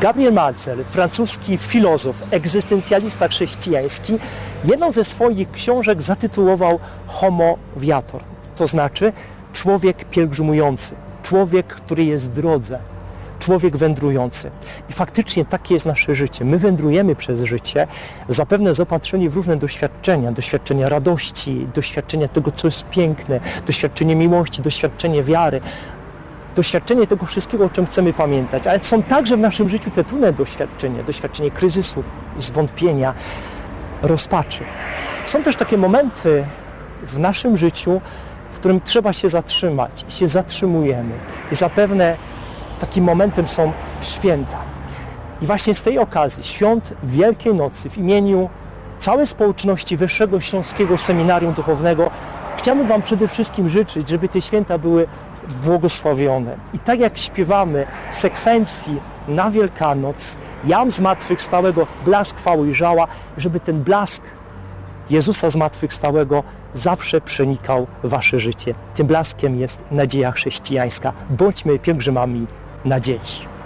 Gabriel Marcel, francuski filozof, egzystencjalista chrześcijański, jedną ze swoich książek zatytułował Homo Viator, to znaczy człowiek pielgrzymujący, człowiek, który jest w drodze, człowiek wędrujący. I faktycznie takie jest nasze życie. My wędrujemy przez życie, zapewne zaopatrzeni w różne doświadczenia, doświadczenia radości, doświadczenia tego, co jest piękne, doświadczenie miłości, doświadczenie wiary, doświadczenie tego wszystkiego, o czym chcemy pamiętać, ale są także w naszym życiu te trudne doświadczenia, doświadczenie kryzysów, zwątpienia, rozpaczy. Są też takie momenty w naszym życiu, w którym trzeba się zatrzymać i się zatrzymujemy. I zapewne takim momentem są święta. I właśnie z tej okazji, świąt Wielkiej Nocy, w imieniu całej społeczności Wyższego Śląskiego Seminarium Duchownego, chciałbym Wam przede wszystkim życzyć, żeby te święta były błogosławione. I tak jak śpiewamy w sekwencji na Wielkanoc, Jam zmartwychwstałego, blask chwały i żała, żeby ten blask Jezusa zmartwychwstałego zawsze przenikał Wasze życie. Tym blaskiem jest nadzieja chrześcijańska. Bądźmy pielgrzymami nadziei.